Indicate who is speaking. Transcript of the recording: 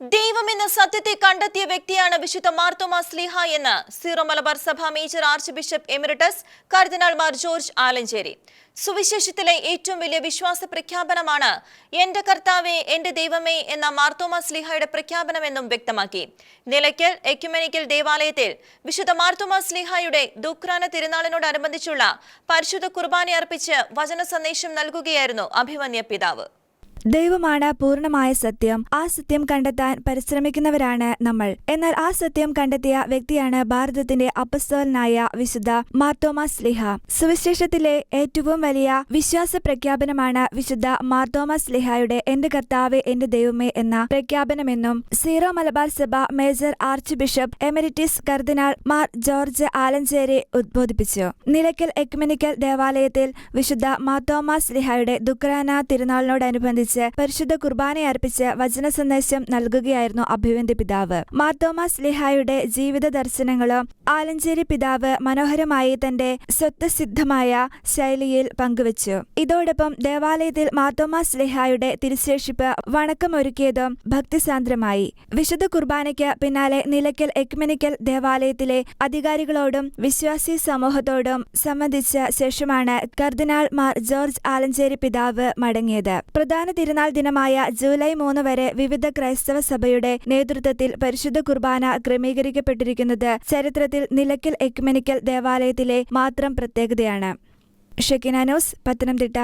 Speaker 1: ദൈവമെന്ന സത്യത്തെ കണ്ടെത്തിയ വ്യക്തിയാണ് വിശുദ്ധ മാർത്തോമാ സ്ലീഹ എന്ന് സീറോ മലബാർ സഭ മേജർ ആർച്ച് ബിഷപ്പ് എമിറിട്ടസ് കർദിനാൾമാർ ജോർജ് ആലഞ്ചേരി. സുവിശേഷത്തിലെ ഏറ്റവും വലിയ വിശ്വാസ പ്രഖ്യാപനമാണ് എന്റെ കർത്താവെ എന്റെ ദൈവമേ എന്ന മാർത്തോമാ സ്ലീഹയുടെ പ്രഖ്യാപനമെന്നും വ്യക്തമാക്കി. നിലയ്ക്കൽ എക്യുമനിക്കൽ ദേവാലയത്തിൽ വിശുദ്ധ മാർത്തോമാ സ്ലീഹയുടെ ദുക്രാന തിരുനാളിനോടനുബന്ധിച്ചുള്ള പരിശുദ്ധ കുർബാന അർപ്പിച്ച് വചന സന്ദേശം നൽകുകയായിരുന്നു അഭിമന്യ പിതാവ്.
Speaker 2: ദൈവമാണ് പൂർണമായ സത്യം. ആ സത്യം കണ്ടെത്താൻ പരിശ്രമിക്കുന്നവരാണ് നമ്മൾ. എന്നാൽ ആ സത്യം കണ്ടെത്തിയ വ്യക്തിയാണ് ഭാരതത്തിന്റെ അപ്പസ്തോലനായ വിശുദ്ധ മാർത്തോമാ സ്ലിഹ. സുവിശേഷത്തിലെ ഏറ്റവും വലിയ വിശ്വാസ പ്രഖ്യാപനമാണ് വിശുദ്ധ മാർത്തോമാ സ്ലിഹയുടെ എന്റെ കർത്താവ് എന്റെ ദൈവമേ എന്ന പ്രഖ്യാപനമെന്നും സീറോ മലബാർ സഭ major archbishop emeritus cardinal Mar George Alencherry ഉദ്ബോധിപ്പിച്ചു. Nilakkal ecumenical ദേവാലയത്തിൽ വിശുദ്ധ മാർത്തോമാ സ്ലിഹയുടെ ദുക്രാന തിരുനാളിനോടനുബന്ധിച്ച് പരിശുദ്ധ കുർബാന അർപ്പിച്ച് വചന സന്ദേശം നൽകുകയായിരുന്നു അഭിവന്ദ്യ പിതാവ്. മാർത്തോമാ സ്ലിഹായുടെ ജീവിത ദർശനങ്ങളും ആലഞ്ചേരി പിതാവ് മനോഹരമായി തന്റെ സ്വത്വസിദ്ധമായ ശൈലിയിൽ പങ്കുവച്ചു. ഇതോടൊപ്പം ദേവാലയത്തിൽ മാർത്തോമാ സ്ലിഹായുടെ തിരുശേഷിപ്പ് വണക്കമൊരുക്കിയതും ഭക്തിസാന്ദ്രമായി. വിശുദ്ധ കുർബാനയ്ക്ക് പിന്നാലെ നിലയ്ക്കൽ എക്മിനിക്കൽ ദേവാലയത്തിലെ അധികാരികളോടും വിശ്വാസി സമൂഹത്തോടും സംബന്ധിച്ച ശേഷമാണ് കർദിനാൾ മാർ ജോർജ് ആലഞ്ചേരി പിതാവ് മടങ്ങിയത്. പ്രധാന തിരുനാൾ ദിനമായ ജൂലൈ മൂന്ന് വരെ വിവിധ ക്രൈസ്തവ സഭയുടെ നേതൃത്വത്തിൽ പരിശുദ്ധ കുർബാന ക്രമീകരിക്കപ്പെട്ടിരിക്കുന്നത് ചരിത്രത്തിൽ നിലയ്ക്കൽ എക്മെനിക്കൽ ദേവാലയത്തിലെ മാത്രം പ്രത്യേകതയാണ്. Shekinah news Pathanamthitta.